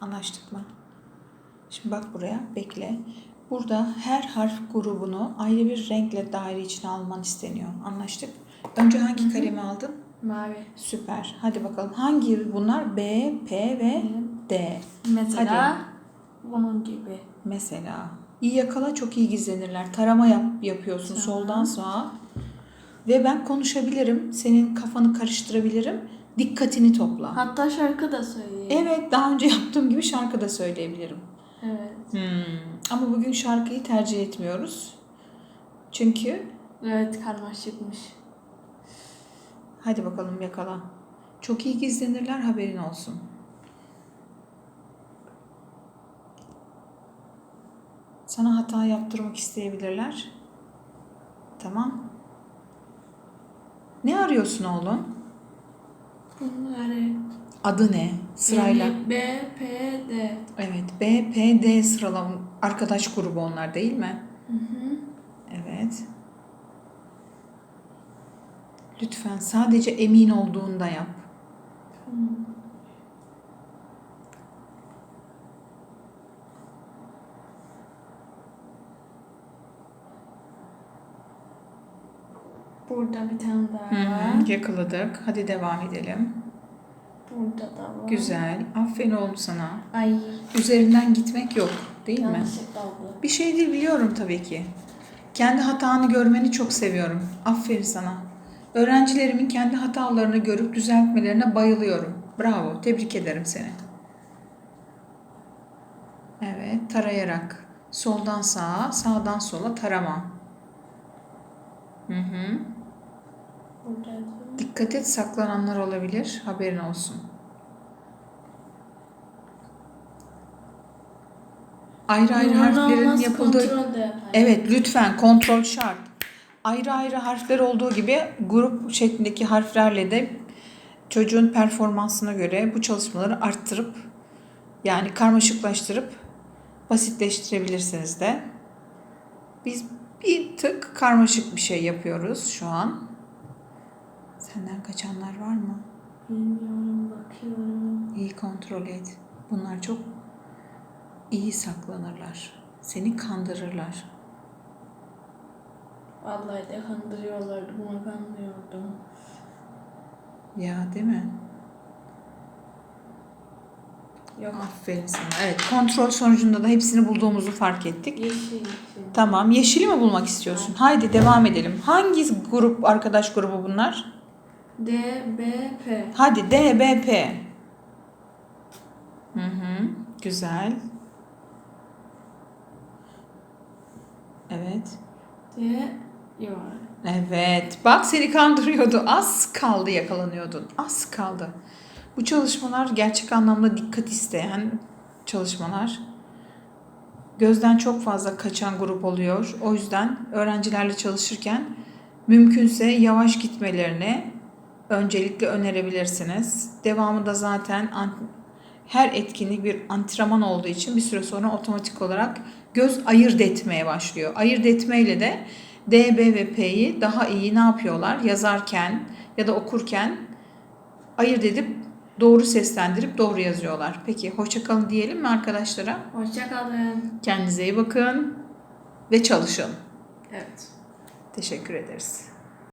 Anlaştık mı? Şimdi bak buraya bekle. Burada her harf grubunu ayrı bir renkle daire içine alman isteniyor. Anlaştık. Önce hangi kalemi aldın? Mavi. Süper. Hadi bakalım. Hangi bunlar? B, P ve D. Mesela bunun gibi. Mesela. İyi yakala çok iyi gizlenirler. Tarama yap, yapıyorsun Tamam. soldan sağa. Ve ben konuşabilirim. Senin kafanı karıştırabilirim. Dikkatini topla. Hatta şarkı da söyleyeyim. Evet daha önce yaptığım gibi şarkı da söyleyebilirim. Evet. Hmm. Ama bugün şarkıyı tercih etmiyoruz. Çünkü Evet karmaşıkmış. hadi bakalım yakala. Çok iyi gizlenirler haberin olsun. Sana hata yaptırmak isteyebilirler. Tamam. Ne arıyorsun oğlum? Bunları Adı ne? Sırayla. Yani B, P, D. Evet. B, P, D sıralama arkadaş grubu onlar değil mi? Hı hı. Evet. Lütfen sadece emin olduğunda yap. Burada bir tane daha Hı var. hı, yakaladık. Hadi devam edelim. Burada da var. Güzel. Aferin oğlum sana. Ay Üzerinden gitmek yok değil mi? yanlışlıkla oldu. Bir şey değil biliyorum tabii ki. Kendi hatanı görmeni çok seviyorum. Aferin sana. Öğrencilerimin kendi hatalarını görüp düzeltmelerine bayılıyorum. Bravo. Tebrik ederim seni. Evet, tarayarak. Soldan sağa, sağdan sola tarama. Hı hı. Dikkat et saklananlar olabilir. Haberin olsun. Ayrı ayrı Bunların harflerin olmaz, yapıldığı... Evet lütfen kontrol şart. Ayrı ayrı harfler olduğu gibi grup şeklindeki harflerle de çocuğun performansına göre bu çalışmaları arttırıp yani karmaşıklaştırıp basitleştirebilirsiniz de. Biz bir tık karmaşık bir şey yapıyoruz şu an. Senden kaçanlar var mı? Bilmiyorum bakıyorum. İyi kontrol et. Bunlar çok iyi saklanırlar. Seni kandırırlar. Vallahi de kandırıyorlardı. Buna kandırıyordum. Ya değil mi? Yok. Aferin sana. Evet kontrol sonucunda da hepsini bulduğumuzu fark ettik. Yeşil yeşil. Tamam yeşili mi bulmak istiyorsun? Haydi devam edelim. Hangi grup arkadaş grubu bunlar? D, B, P. Hadi D, B, P. Hı hı. Güzel. Evet. D, yok. Evet. Bak seni kandırıyordu. Az kaldı yakalanıyordun. Az kaldı. Bu çalışmalar gerçek anlamda dikkat isteyen çalışmalar. Gözden çok fazla kaçan grup oluyor. O yüzden öğrencilerle çalışırken mümkünse yavaş gitmelerini öncelikle önerebilirsiniz. Devamında zaten an- her etkinlik bir antrenman olduğu için bir süre sonra otomatik olarak göz ayırt etmeye başlıyor. Ayırt etmeyle de D, B ve P'yi daha iyi ne yapıyorlar? Yazarken ya da okurken ayırt edip doğru seslendirip doğru yazıyorlar. Peki hoşçakalın diyelim mi arkadaşlara? Hoşçakalın. Kendinize iyi bakın ve çalışın. Evet. Teşekkür ederiz.